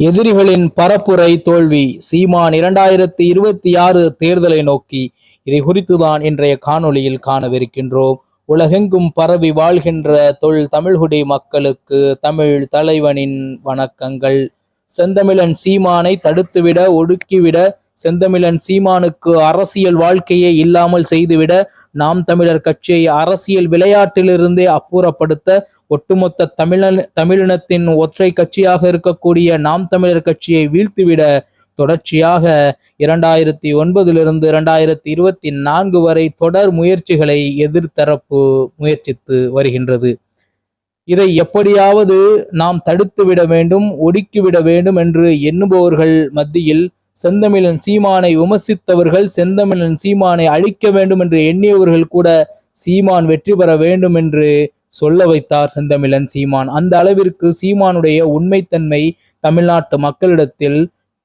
எதிரிகளின் பரப்புரை தோல்வி சீமான் இரண்டாயிரத்தி இருபத்தி ஆறு தேர்தலை நோக்கி. இதை குறித்துதான் இன்றைய காணொளியில் காணவிருக்கின்றோம். உலகெங்கும் பரவி வாழ்கின்ற தொல் தமிழ்குடி மக்களுக்கு தமிழ் தலைவனின் வணக்கங்கள். செந்தமிழன் சீமானை தடுத்துவிட ஒடுக்கிவிட செந்தமிழன் சீமானுக்கு அரசியல் வாழ்க்கையே இல்லாமல் செய்துவிட நாம் தமிழர் கட்சியை அரசியல் விளையாட்டிலிருந்தே அப்புறப்படுத்த ஒட்டுமொத்த தமிழன் தமிழினத்தின் ஒற்றை கட்சியாக இருக்கக்கூடிய நாம் தமிழர் கட்சியை வீழ்த்திவிட தொடர்ச்சியாக இரண்டாயிரத்தி ஒன்பதிலிருந்து இரண்டாயிரத்தி இருபத்தி நான்கு வரை தொடர் முயற்சிகளை எதிர்த்தரப்பு முயற்சித்து வருகின்றது. இதை எப்படியாவது நாம் தடுத்துவிட வேண்டும் ஒடுக்கிவிட வேண்டும் என்று எண்ணுபவர்கள் மத்தியில் செந்தமிழன் சீமானை விமர்சித்தவர்கள் செந்தமிழன் சீமானை அழிக்க வேண்டும் என்று எண்ணியவர்கள் கூட சீமான் வெற்றி பெற வேண்டும் என்று சொல்ல வைத்தார் செந்தமிழன் சீமான். அந்த அளவிற்கு சீமானுடைய உண்மைத்தன்மை தமிழ்நாட்டு மக்களிடத்தில்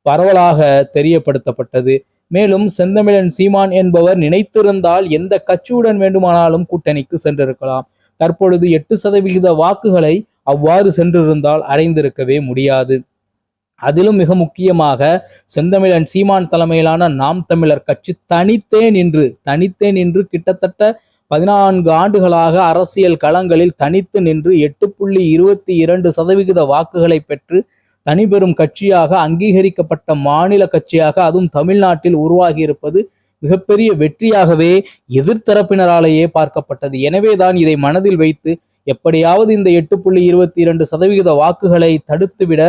பரவலாக தெரியப்படுத்தப்பட்டது. மேலும் செந்தமிழன் சீமான் என்பவர் நினைத்திருந்தால் எந்த கட்சியுடன் வேண்டுமானாலும் கூட்டணிக்கு சென்றிருக்கலாம். தற்பொழுது எட்டு சதவிகித வாக்குகளை அவ்வாறு சென்றிருந்தால் அடைந்திருக்கவே முடியாது. அதிலும் மிக முக்கியமாக செந்தமிழன் சீமான் தலைமையிலான நாம் தமிழர் கட்சி தனித்தே நின்று தனித்தே நின்று கிட்டத்தட்ட பதினான்கு ஆண்டுகளாக அரசியல் களங்களில் தனித்து நின்று எட்டு புள்ளி இருபத்தி இரண்டு சதவிகித வாக்குகளை பெற்று தனிபெரும் கட்சியாக அங்கீகரிக்கப்பட்ட மாநில கட்சியாக அதுவும் தமிழ்நாட்டில் உருவாகியிருப்பது மிகப்பெரிய வெற்றியாகவே எதிர்த்தரப்பினராலேயே பார்க்கப்பட்டது. எனவேதான் இதை மனதில் வைத்து எப்படியாவது இந்த எட்டு புள்ளி இருபத்தி இரண்டு சதவிகித வாக்குகளை தடுத்துவிட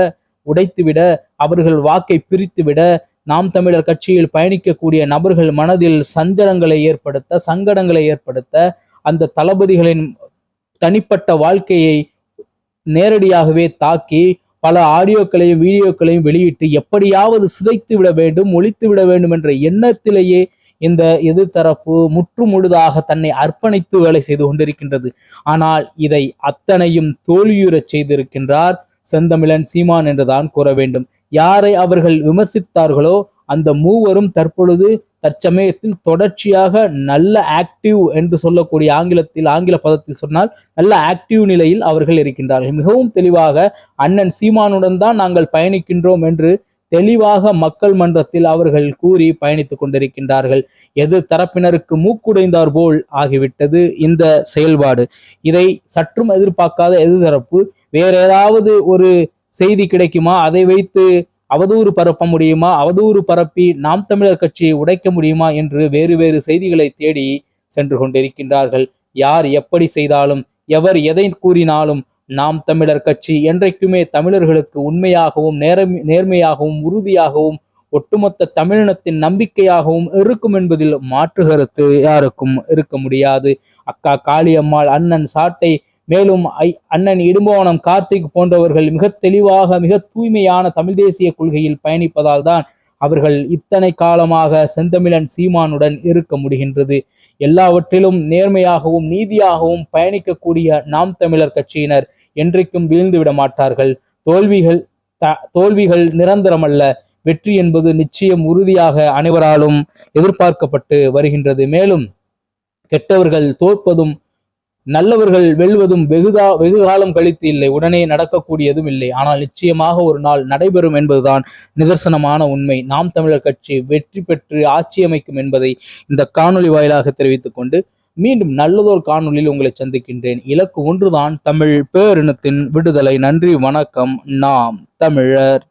உடைத்துவிட அவர்கள் வாக்கை பிரித்துவிட நாம் தமிழர் கட்சியில் பயணிக்கக்கூடிய நபர்கள் மனதில் சந்திரங்களை ஏற்படுத்த சங்கடங்களை ஏற்படுத்த அந்த தளபதிகளின் தனிப்பட்ட வாழ்க்கையை நேரடியாகவே தாக்கி பல ஆடியோக்களையும் வீடியோக்களையும் வெளியிட்டு எப்படியாவது சிதைத்து விட வேண்டும் ஒழித்து விட வேண்டும் என்ற எண்ணத்திலேயே இந்த எதிர்த்தரப்பு முற்றுமுழுதாக தன்னை அர்ப்பணித்து வேலை செய்து கொண்டிருக்கின்றது. ஆனால் இதை அத்தனையும் தோல்வியுறச் செய்திருக்கின்றார் செந்தமிழன் சீமான் என்றுதான் கூற வேண்டும். யாரை அவர்கள் விமர்சித்தார்களோ அந்த மூவரும் தற்பொழுது தற்சமயத்தில் தொடர்ச்சியாக நல்ல ஆக்டிவ் என்று சொல்லக்கூடிய ஆங்கிலத்தில் ஆங்கில பதத்தில் சொன்னால் நல்ல ஆக்டிவ் நிலையில் அவர்கள் இருக்கின்றார்கள். மிகவும் தெளிவாக அண்ணன் சீமானுடன் தான் நாங்கள் பயணிக்கின்றோம் என்று தெளிவாக மக்கள் மன்றத்தில் அவர்கள் கூறி பயணித்துக் கொண்டிருக்கின்றார்கள். எது தரப்பினருக்கு மூக்குடைந்தார் போல் ஆகிவிட்டது இந்த செயல்பாடு. இதை சற்றும் எதிர்பார்க்காத எதிர்தரப்பு வேற ஏதாவது ஒரு செய்தி கிடைக்குமா? அதை வைத்து அவதூறு பரப்ப முடியுமா? அவதூறு பரப்பி நாம் தமிழர் கட்சியை உடைக்க முடியுமா? என்று வேறு வேறு செய்திகளை தேடி சென்று கொண்டிருக்கின்றார்கள். யார் எப்படி செய்தாலும் எவர் எதை கூறினாலும் நாம் தமிழர் கட்சி என்றைக்குமே தமிழர்களுக்கு உண்மையாகவும் நேரம் நேர்மையாகவும் உறுதியாகவும் ஒட்டுமொத்த தமிழினத்தின் நம்பிக்கையாகவும் இருக்கும் என்பதில் மாற்று கருத்து யாருக்கும் இருக்க முடியாது. அக்கா காளியம்மாள் அண்ணன் சாட்டை மேலும் ஐ அண்ணன் இடும்போனம் கார்த்திக் போன்றவர்கள் மிக தெளிவாக மிக தூய்மையான தமிழ் தேசிய கொள்கையில் பயணிப்பதால் தான் அவர்கள் இத்தனை காலமாக செந்தமிழன் சீமானுடன் இருக்க முடிகின்றது. எல்லாவற்றிலும் நேர்மையாகவும் நீதியாகவும் பயணிக்கக்கூடிய நாம் தமிழர் கட்சியினர் என்றைக்கும் வீழ்ந்துவிட மாட்டார்கள். தோல்விகள் த தோல்விகள் நிரந்தரமல்ல. வெற்றி என்பது நிச்சயம் உறுதியாக அனைவராலும் எதிர்பார்க்கப்பட்டு வருகின்றது. மேலும் கெட்டவர்கள் தோற்பதும் நல்லவர்கள் வெல்வதும் வெகுதா வெகு காலம் கழித்து இல்லை. உடனே நடக்கக்கூடியதும் இல்லை. ஆனால் நிச்சயமாக ஒரு நாள் நடைபெறும் என்பதுதான் நிதர்சனமான உண்மை. நாம் தமிழர் கட்சி வெற்றி பெற்று ஆட்சி அமைக்கும் என்பதை இந்த காணொளி வாயிலாக தெரிவித்துக் கொண்டு மீண்டும் நல்லதோர் காணொளியில் உங்களை சந்திக்கின்றேன். இலக்கு ஒன்றுதான் தமிழ் பேரினத்தின் விடுதலை. நன்றி வணக்கம். நாம் தமிழர்.